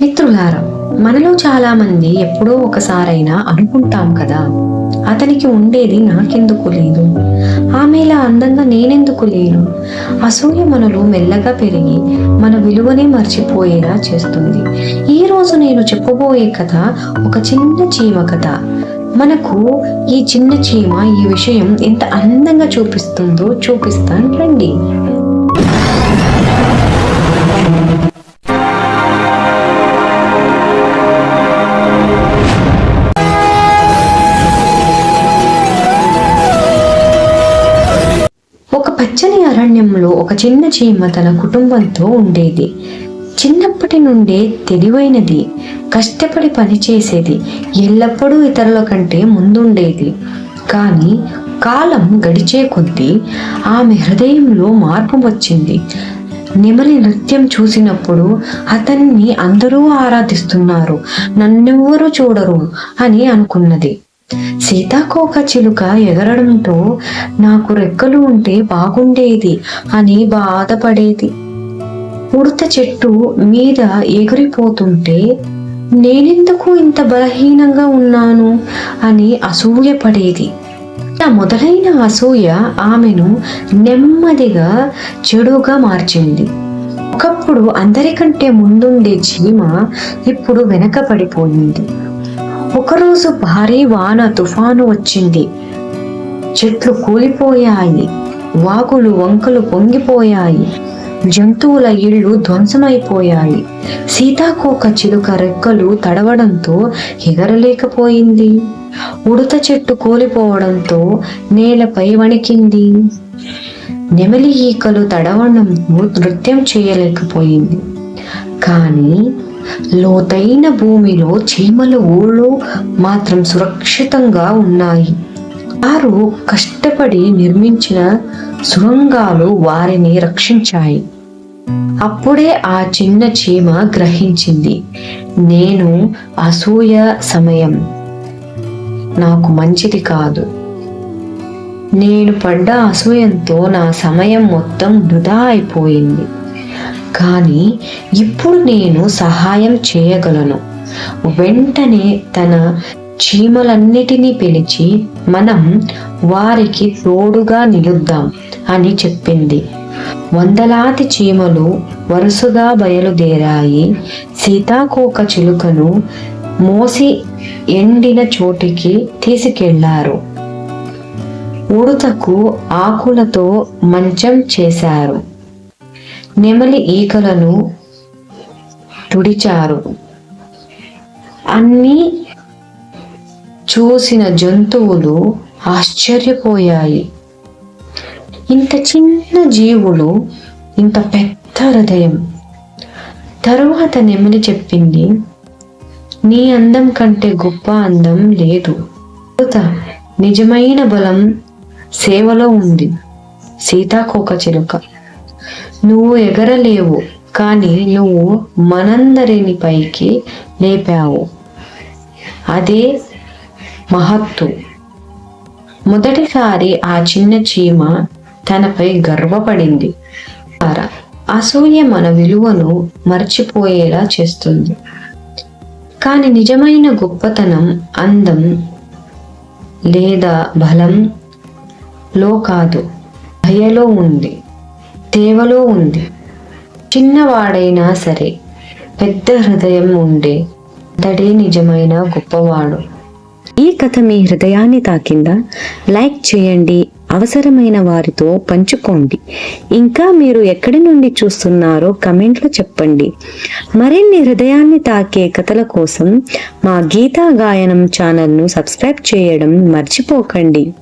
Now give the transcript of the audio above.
మిత్రులారా మనలో చాలా మంది ఎప్పుడో ఒకసారైనా అనుకుంటాం కదా అతనికి ఉండేది నాకెందుకు లేదు? ఆమెలా అందంగా నేనెందుకు లేను? అసూయ మనలో మెల్లగా పెరిగి మన విలువనే మర్చిపోయేలా చేస్తుంది. ఈ రోజు నేను చెప్పబోయే కథ ఒక చిన్న చీమ కథ. మనకు ఈ చిన్న చీమ ఈ విషయం ఎంత అందంగా చూపిస్తుందో చూపిస్తాను రండి. సమయంలో ఒక చిన్న చీమ తన కుటుంబంతో ఉండేది. చిన్నప్పటి నుండే తెలివైనది కష్టపడి పనిచేసేది ఎల్లప్పుడూ ఇతరుల కంటే ముందుండేది. కానీ కాలం గడిచే కొద్దీ ఆమె హృదయంలో మార్పు వచ్చింది. నెమలి నృత్యం చూసినప్పుడు అతన్ని అందరూ ఆరాధిస్తున్నారు. నన్నెవ్వరూ చూడరు అని అనుకున్నది. సీతాకోక చిలుక ఎగరడంతో నాకు రెక్కలు ఉంటే బాగుండేది అని బాధపడేది. ఉడత చెట్టు మీద ఎగిరిపోతుంటే నేనెందుకు ఇంత బలహీనంగా ఉన్నాను అని అసూయపడేది నా మొదలైన అసూయ ఆమెను నెమ్మదిగా చెడుగా మార్చింది. ఒకప్పుడు అందరికంటే ముందుండే చీమ ఇప్పుడు వెనకబడిపోయింది. ఒకరోజు భారీ వాన తుఫాను వచ్చింది. చెట్లు కూలిపోయాయి వాగులు వంకలు పొంగిపోయాయి జంతువుల ఇళ్ళు ధ్వంసమైపోయాయి. సీతాకోక చిలుక రెక్కలు తడవడంతో ఎగరలేకపోయింది. ఉడత చెట్టు కూలిపోవడంతో నేలపై వణికింది. నెమలి ఈకలు తడవడంతో నృత్యం చేయలేకపోయింది. కానీ లోతైన భూమిలో చీమల ఊళ్ళు మాత్రం సురక్షితంగా ఉన్నాయి. వారు కష్టపడి నిర్మించిన సురంగాలు వారిని రక్షించాయి. అప్పుడే ఆ చిన్న చీమ గ్రహించింది. నేను అసూయ సమయం. నాకు మంచిది కాదు. నేను పడ్డ అసూయంతో నా సమయం మొత్తం వృధా అయిపోయింది. కానీ ఇప్పుడు నేను సహాయం చేయగలను. వెంటనే తన చీమలన్నిటినీ పిలిచి మనం వారికి తోడుగా నిలుద్దాం అని చెప్పింది. వందలాది చీమలు వరుసగా బయలుదేరాయి. సీతాకోక చిలుకను మోసి ఎండిన చోటికి తీసుకెళ్ళారు. ఉడతకు ఆకులతో మంచం చేశారు. నెమలి ఈకలను తుడిచారు. అన్ని చూసిన జంతువులు ఆశ్చర్యపోయాయి. ఇంత చిన్న జీవులు ఇంత పెద్ద హృదయం. తరువాత నెమలి చెప్పింది నీ అందం కంటే గొప్ప అందం లేదు. నిజమైన బలం సేవలో ఉంది. సీతాకోక చిలుక. నువ్వు ఎగరలేవు కానీ నువ్వు మనందరిని పైకి లేపావు. అదే మహత్తు. మొదటిసారి ఆ చిన్న చీమ తనపై గర్వపడింది. అసూయ మన విలువను మర్చిపోయేలా చేస్తుంది. కానీ నిజమైన గొప్పతనం అందం లేదా బలం లో కాదు భయలో ఉంది. తేవలో ఉంది చిన్నవాడైనా సరే పెద్ద హృదయం ఉండే. అతడే నిజమైన గొప్పవాడు. ఈ కథ మీ హృదయాన్ని తాకిందా? లైక్ చేయండి. అవసరమైన వారితో పంచుకోండి. ఇంకా మీరు ఎక్కడి నుండి చూస్తున్నారో కమెంట్లో చెప్పండి. మరిన్ని హృదయాన్ని తాకే కథల కోసం మా గీతా గాయనం ఛానల్ను సబ్స్క్రైబ్ చేయడం మర్చిపోకండి.